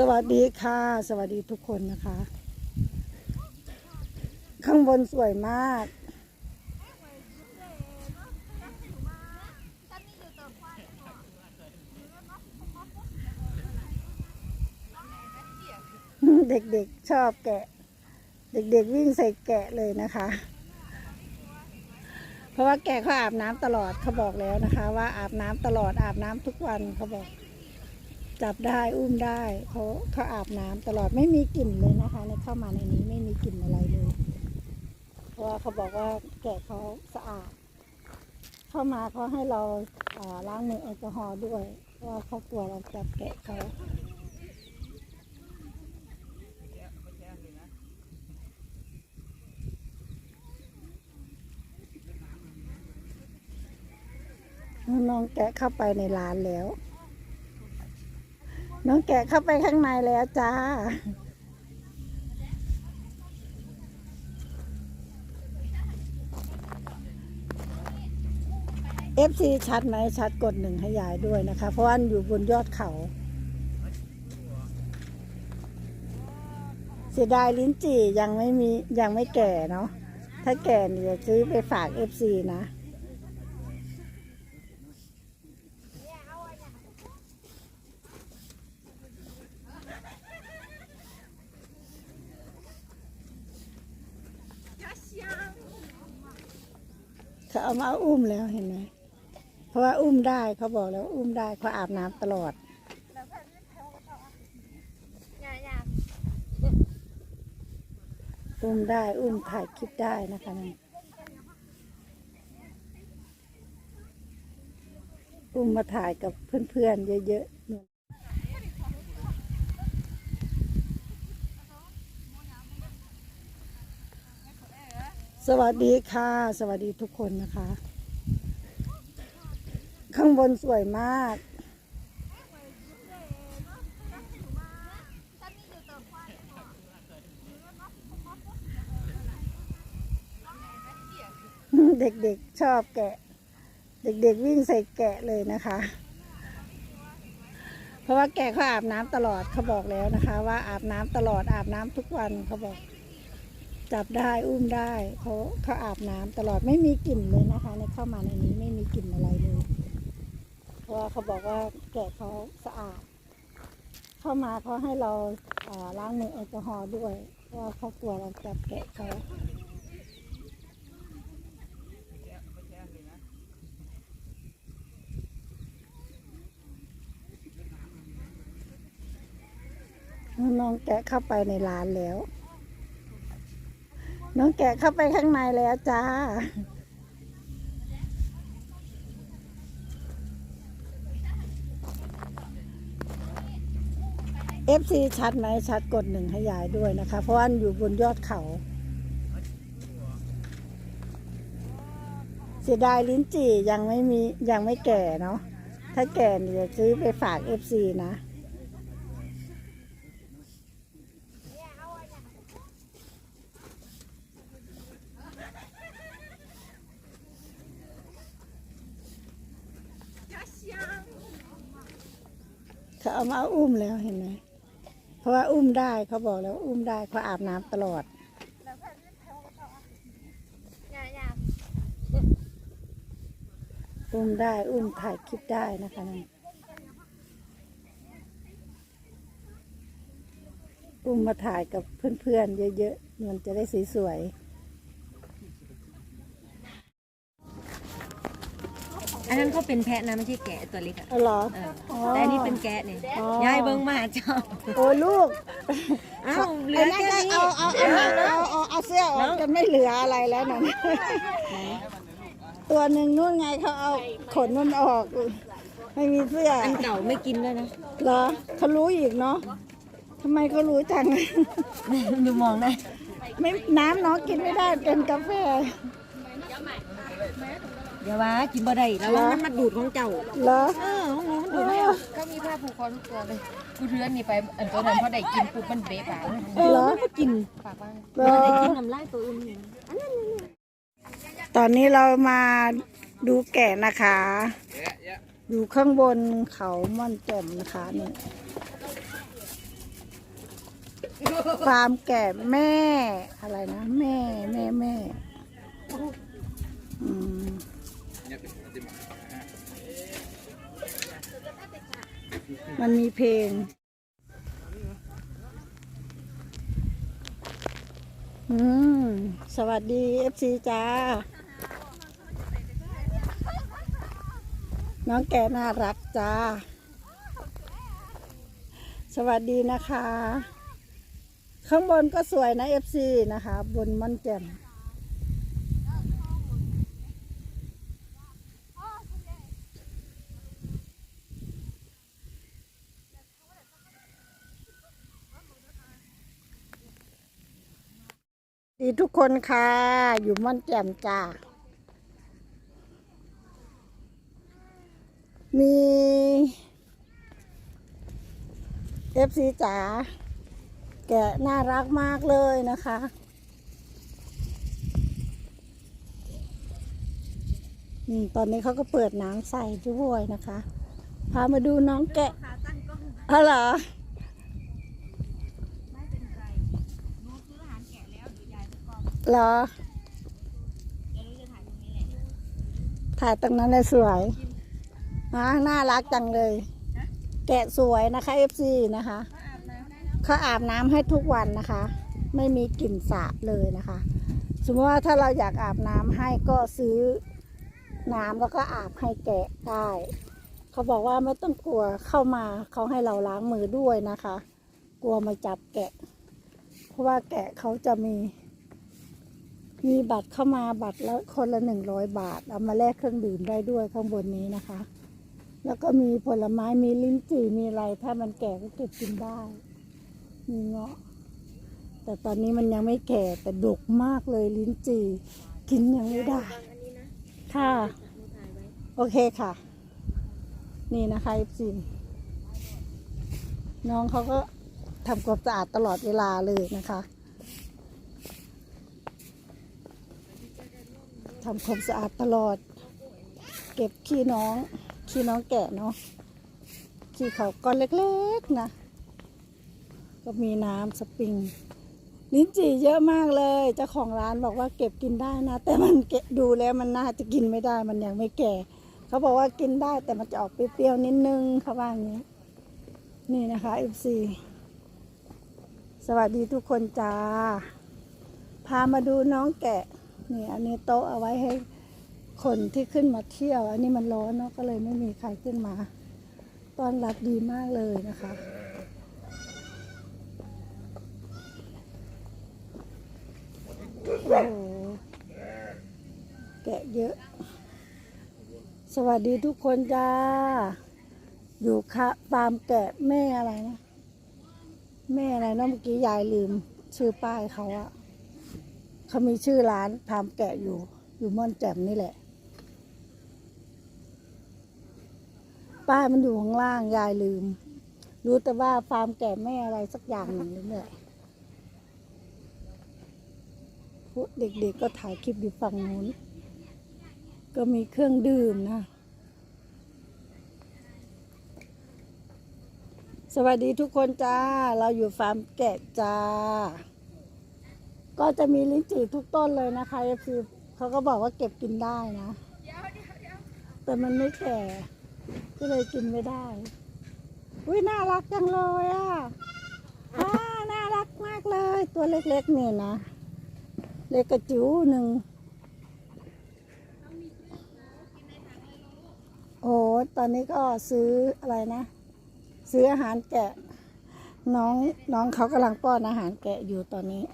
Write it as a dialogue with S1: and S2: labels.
S1: สวัสดีค่ะ สวัสดีทุกคนนะคะ ข้างบนสวยมาก เด็กๆชอบแกะ เด็กๆวิ่งใส่แกะเลยนะคะ เพราะว่าแกะเขาอาบน้ำตลอดเขาบอกแล้วนะคะ ว่าอาบน้ำตลอดอาบน้ำทุกวันเขาบอก จับได้อุ้มได้เขาเขาอาบน้ำตลอดไม่มีกลิ่นเลยนะคะ ในเข้ามาในนี้ไม่มีกลิ่นอะไรเลย เพราะว่าเขาบอกว่าแกะเขาสะอาด เข้ามาเขาให้เราอ่อล้างมือแอลกอฮอล์ด้วยเพราะเขากลัวเราจับแกะเขาน้องแกะเข้าไปในร้านแล้ว น้องแกะเข้าไปข้างในแล้วจ้า เอฟซีชัดไหมชัดกดหนึ่งให้ยายด้วยนะคะ เพราะว่าอยู่บนยอดเขา เสียดายลิ้นจี่ยังไม่มียังไม่แก่เนาะ ถ้าแก่เนี่ยซื้อไปฝากเอฟซีนะ เขาเอามาอุ้มแล้วเห็นไหมเพราะว่าอุ้มได้เขาบอกแล้ว อุ้มได้เขาอาบน้ำตลอดอุ้มได้อุ้มถ่ายคลิปได้นะคะนี่อุ้มมาถ่ายกับเพื่อนๆเยอะๆนู่น สวัสดีค่ะ สวัสดีทุกคนนะคะ ข้างบนสวยมาก เด็กๆชอบแกะ เด็กๆวิ่งใส่แกะเลยนะคะ เพราะว่าแกะเขาอาบน้ำตลอดเขาบอกแล้วนะคะ ว่าอาบน้ำตลอดอาบน้ำทุกวันเขาบอก จับได้อุ้มได้เขาเขาอาบน้ำตลอดไม่มีกลิ่นเลยนะคะ ในเข้ามาในนี้ไม่มีกลิ่นอะไรเลยเพราะเขาบอกว่าแกะเขาสะอาด เข้ามาเขาให้เราเอ่อล้างมือแอลกอฮอล์ด้วยเพราะเขากลัวเราจับแกะเขาน้องแกะเข้าไปในร้านแล้ว น้องแกะเข้าไปข้างในแล้วจ้า เอฟซีชัดไหมชัดกดหนึ่งให้ยายด้วยนะคะ เพราะว่าอยู่บนยอดเขา เสียดายลิ้นจี่ยังไม่มียังไม่แก่เนาะถ้าแก่เนี่ยจะซื้อไปฝากเอฟซีนะ เขาเอามาอุ้มแล้วเห็นไหมเพราะว่าอุ้มได้เขาบอกแล้วอุ้มได้เขาอาบน้ำตลอด อุ้มได้อุ้มถ่ายคลิปได้นะคะนั่นอุ้มมาถ่ายกับเพื่อนๆเยอะๆมันจะได้สวย
S2: อันนั้นเขาเป็นแพะนะไม่ใช่แกะตัวเล็กอะ
S1: ๆเอาเหรอ
S2: เออ
S1: อ๋อ
S2: แต่อันนี้เป็นแกะเนี่ย
S1: อ๋อ
S2: ยายเบิ้งมาเจ้า
S1: โอ้ลูก
S2: อ้าวเหลือแค่นี้
S1: เอาเอาเอาเอาเอาเอาเสื้อออกจนไม่เหลืออะไรแล้วนะตัวหนึ่งนู่นไงเขาเอาขนมันออก ไม่มีเสื้อ
S2: อันเก่าไม่กินด้วยนะ
S1: เหรอเขารู้อีกเนาะทำไมเขารู้จัง
S2: ดูมองได้
S1: ไม่น้ำน้องกินไม่ได้เป็นกาแฟ
S2: เดี๋ยวว่ากินบ่ได้แล้วว่ามันมาดูดของเจ้า
S1: เหรอ
S2: เออของหนูมันดูดไม่เอา
S3: ก็มีผ้าผูกคอทุกตัวเลยกูเรือนนี่ไปอันตัวนั้นพอได้กินปุ๊บมันเบ๊ะปากมัน
S2: เออมันก็กิน
S3: ปากว่า
S1: เหร
S2: มัน
S1: อ
S2: ได้กินน้ำลายตัวอื่นอยู่
S1: ตอนนี้เรามาดูแกะนะคะ อยู่ข้างบนเขาม่อนแจ่มนะคะนี่ฟาร์มแกะแม่อะไรนะ แม่แม่แม่อืม มันมีเพลง อืม สวัสดีเอฟซีจ้า น้องแกน่ารักจ้า สวัสดีนะคะ ข้างบนก็สวยนะเอฟซีนะคะ บนมันแจ่ม ดีทุกคนค่ะ อยู่ม่อนแจ่มจ้า มีเอฟซีจ๋าแกะน่ารักมากเลยนะคะอืมตอนนี้เขาก็เปิดน้ำใส่ด้วยนะคะ พามาดูน้องแกะอ๋อเหรอ เหรอถ่ายตรงนั้นเลยสวยอะน่ารักจังเลย แกะสวยนะคะ FC นะคะเขาอาบน้ำให้ทุกวันนะคะ ไม่มีกลิ่นสาบเลยนะคะ สมมติว่าถ้าเราอยากอาบน้ำให้ก็ซื้อน้ำแล้วก็อาบให้แกะได้เขาบอกว่าไม่ต้องกลัวเข้ามาเขาให้เราล้างมือด้วยนะคะ กลัวมาจับแกะ เพราะว่าแกะเขาจะมี มีบัตรเข้ามาบัตรละคนละหนึ่งร้อยบาท เอามาแลกเครื่องดื่มได้ด้วยข้างบนนี้นะคะ แล้วก็มีผลไม้มีลิ้นจี่มีอะไร ถ้ามันแก่ก็เก็บกินได้ มีเงาะ แต่ตอนนี้มันยังไม่แก่แต่ดกมากเลยลิ้นจี่ กินยังไม่ได้ ค่ะ โอเคค่ะ นี่นะคะอิซินน้องเขาก็ทำความสะอาดตลอดเวลาเลยนะคะ ทำความสะอาดตลอด เก็บขี้น้อง ขี้น้องแกะเนาะขี้เขาก้อนเล็กๆนะ ก็มีน้ำสปริง ลิ้นจี่เยอะมากเลยเจ้าของร้านบอกว่าเก็บกินได้นะ แต่มันเก็บดูแล้วมันน่าจะกินไม่ได้มันยังไม่แก่ เขาบอกว่ากินได้แต่มันจะออกเปรี้ยวๆนิดนึงเขาว่าอย่างนี้ นี่นะคะ FC สวัสดีทุกคนจ้า พามาดูน้องแกะ นี่อันนี้โต๊ะเอาไว้ให้คนที่ขึ้นมาเที่ยว อันนี้มันร้อนเนาะก็เลยไม่มีใครขึ้นมาต้อนรับดีมากเลยนะคะ โอ้แกะเยอะ สวัสดีทุกคนจ้า อยู่ค่ะฟาร์มแกะแม่อะไรนะ แม่อะไรนะเมื่อกี้ยายลืม ชื่อป้ายเขาอะ เขามีชื่อร้านฟาร์มแกะอยู่ อยู่ม่อนแจ่มนี่แหละ ป้ายมันอยู่ข้างล่างยายลืม รู้แต่ว่าฟาร์มแกะแม่อะไรสักอย่างหนึ่งนี่แหละเด็กๆก็ถ่ายคลิปอยู่ฝั่งนู้น ก็มีเครื่องดื่มนะ สวัสดีทุกคนจ้า เราอยู่ฟาร์มแกะจ้า ก็จะมีลิ้นจี่ทุกต้นเลยนะคะเอฟซีเขาก็บอกว่าเก็บกินได้นะ แต่มันไม่แก่ก็เลยกินไม่ได้อุ้ยน่ารักจังเลยอะอ่าน่ารักมากเลย ตัวเล็กๆนี่นะ เล็กกระจิ๋วหนึ่งโอ้ตอนนี้ก็ซื้ออะไรนะ ซื้ออาหารแกะ น้องน้องเขากำลังป้อนอาหารแกะอยู่ตอนนี้